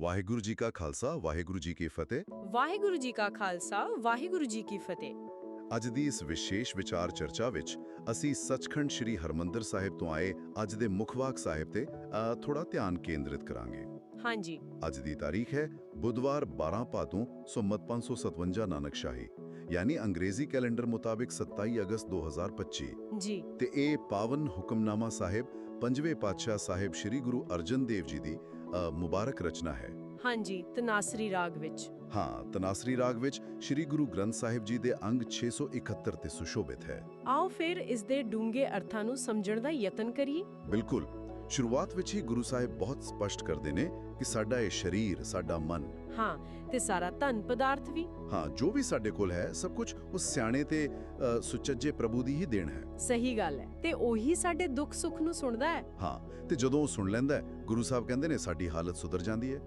ਵਾਹਿਗੁਰੂ ਜੀ ਕਾ ਖਾਲਸਾ ਵਾਹਿਗੁਰੂ ਜੀ ਕੀ ਫਤਿਹ। ਵਾਹਿਗੁਰੂ ਜੀ ਕਾ ਖਾਲਸਾ ਵਾਹਿਗੁਰੂ ਜੀ ਕੀ ਫਤਿਹ। ਅੱਜ ਦੀ ਇਸ ਵਿਸ਼ੇਸ਼ ਵਿਚਾਰ ਚਰਚਾ ਵਿੱਚ ਅਸੀਂ ਸੱਚਖੰਡ ਸ੍ਰੀ ਹਰਮੰਦਰ ਸਾਹਿਬ ਤੋਂ ਆਏ ਅੱਜ ਦੇ ਮੁਖਵਾਕ ਸਾਹਿਬ ਤੇ ਥੋੜਾ ਧਿਆਨ ਕੇਂਦਰਿਤ ਕਰਾਂਗੇ। ਹਾਂਜੀ। ਅੱਜ ਦੀ ਤਾਰੀਖ ਹੈ ਬੁੱਧਵਾਰ 12 ਭਾਦੋਂ ਸੁਮਤ 557 ਨਾਨਕ ਸ਼ਾਹੀ ਯਾਨੀ ਅੰਗਰੇਜ਼ੀ ਕੈਲੰਡਰ ਮੁਤਾਬਿਕ 27 ਅਗਸਤ 2025 ਜੀ। ਤੇ ਇਹ ਪਾਵਨ ਹੁਕਮਨਾਮਾ ਸਾਹਿਬ ਪੰਜਵੇਂ ਪਾਤਸ਼ਾਹ ਸਾਹਿਬ ਸ੍ਰੀ ਗੁਰੂ ਅਰਜਨ ਦੇਵ ਜੀ ਦੀ ਮੁਬਾਰਕ ਰਚਨਾ ਹੈ। ਹਾਂਜੀ ਤਨਾਸਰੀ ਰਾਗ ਵਿੱਚ। ਹਾਂ ਤਨਾਸਰੀ ਰਾਗ ਵਿੱਚ ਸ੍ਰੀ ਗੁਰੂ ਗ੍ਰੰਥ ਸਾਹਿਬ ਜੀ ਦੇ ਅੰਗ 671 ਤੇ ਸੁਸ਼ੋਭਿਤ ਹੈ। ਆਓ ਫਿਰ ਇਸ ਦੇ ਡੂੰਘੇ ਅਰਥਾਂ ਨੂੰ ਸਮਝਣ ਦਾ ਯਤਨ ਕਰੀਏ। ਬਿਲਕੁਲ। ਸ਼ੁਰੂਆਤ ਵਿੱਚ ਹੀ ਗੁਰੂ ਸਾਹਿਬ ਬਹੁਤ ਸਪਸ਼ਟ ਕਰਦੇ ਨੇ ਕਿ ਸਾਡਾ ਇਹ ਸਰੀਰ ਸਾਡਾ ਮਨ। ਹਾਂ ਤੇ ਸਾਰਾ ਧਨ ਪਦਾਰਥ ਵੀ। ਹਾਂ ਜੋ ਵੀ ਸਾਡੇ ਕੋਲ ਹੈ ਸਭ ਕੁਝ ਉਸ ਸਿਆਣੇ ਤੇ ਸੁਚੱਜੇ ਪ੍ਰਭੂ ਦੀ ਹੀ ਦੇਣ ਹੈ। ਸਹੀ ਗੱਲ ਹੈ। ਤੇ ਉਹੀ ਸਾਡੇ ਦੁੱਖ ਸੁੱਖ ਨੂੰ ਸੁਣਦਾ ਹੈ। ਹਾਂ ਤੇ ਜਦੋਂ ਉਹ ਸੁਣ ਲੈਂਦਾ ਹੈ ਗੁਰੂ ਸਾਹਿਬ ਕਹਿੰਦੇ ਨੇ ਸਾਡੀ ਹਾਲਤ ਸੁਧਰ ਜਾਂਦੀ ਹੈ।